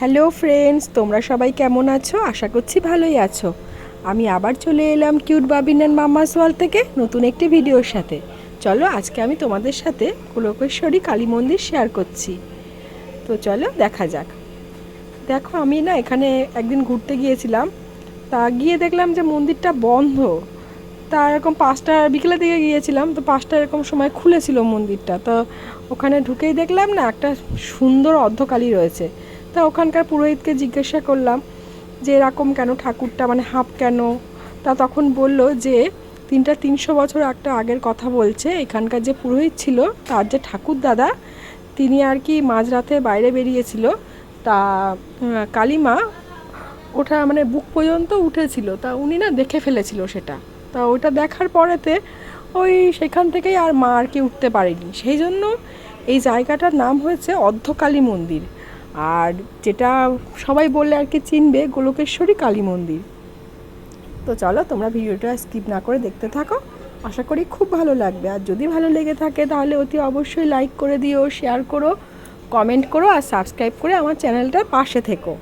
Hello friends, তোমরা সবাই কেমন আছো? আশা করছি ভালোই আছো। আমি আবার চলে এলাম কিউট বাবিনান মামাস ওয়াল থেকে নতুন একটি ভিডিওর সাথে। চলো, আজকে আমি তোমাদের সাথে কুলকেশ্বরী কালী মন্দির শেয়ার করছি। তো চলো, দেখা যাক। দেখো, আমি না এখানে একদিন ঘুরতে গিয়েছিলাম। তা গিয়ে দেখলাম যে মন্দিরটা বন্ধ। তা এরকম পাঁচটা, বিকেলের দিকে গিয়েছিলাম, তো পাঁচটা এরকম সময় খুলেছিল মন্দিরটা। তো ওখানে ঢুকেই দেখলাম না, একটা সুন্দর অর্ধকালী রয়েছে। তা ওখানকার পুরোহিতকে জিজ্ঞাসা করলাম যে এরকম কেন, ঠাকুরটা মানে হাফ কেন? তা তখন বলল যে তিনটা তিনশো বছর একটা আগের কথা বলছে, এখানকার যে পুরোহিত ছিল তার যে ঠাকুর দাদা, তিনি আর কি মাঝরাতে বাইরে বেরিয়েছিল। তা কালিমা ওঠা মানে বুক পর্যন্ত উঠেছিল, তা উনি না দেখে ফেলেছিল সেটা। তা ওটা দেখার পরেতে ওই সেখান থেকেই আর মা আর কি উঠতে পারেনি। সেই জন্য এই জায়গাটার নাম হয়েছে অর্ধকালী মন্দির। আর যেটা সবাই বললে আর কি চিনবে, গোলকেশ্বরী কালী মন্দির। তো চলো তোমরা ভিডিওটা স্কিপ না করে দেখতে থাকো। আশা করি খুব ভালো লাগবে। আর যদি ভালো লেগে থাকে তাহলে অতি অবশ্যই লাইক করে দিও শেয়ার করো কমেন্ট করো আর সাবস্ক্রাইব করে আমার চ্যানেলটার পাশে থেকো।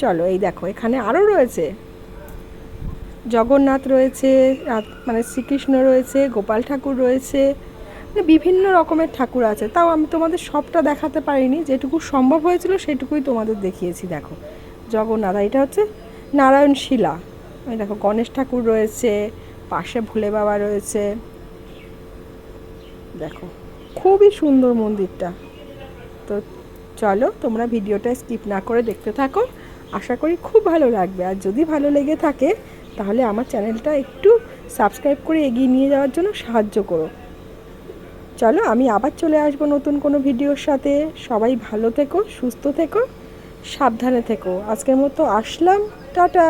চলো এই দেখো, এখানে আরও রয়েছে। জগন্নাথ রয়েছে মানে শ্রীকৃষ্ণ রয়েছে, গোপাল ঠাকুর রয়েছে বিভিন্ন রকমের ঠাকুর আছে। তাও আমি তোমাদের সবটা দেখাতে পারিনি। যেটুকু সম্ভব হয়েছিল সেটুকুই তোমাদের দেখিয়েছি, দেখো। জগন্নাথ এটা হচ্ছে নারায়ণ শিলা। এই দেখো, গণেশ ঠাকুর রয়েছে, পাশে ভোলে বাবা রয়েছে। দেখো, খুবই সুন্দর মন্দিরটা। তো চলো, তোমরা ভিডিওটা স্কিপ না করে দেখতে থাকো। আশা করি খুব ভালো লাগবে। আর যদি ভালো লেগে থাকে, তাহলে আমার চ্যানেলটা একটু সাবস্ক্রাইব করে এগিয়ে নিয়ে যাওয়ার জন্য সাহায্য করো। চলো আমি আবার চলে আসব নতুন কোনো ভিডিওর সাথে। সবাই ভালো থেকো, সুস্থ থেকো, সাবধানে থেকো। আজকের মতো আসলাম, টাটা!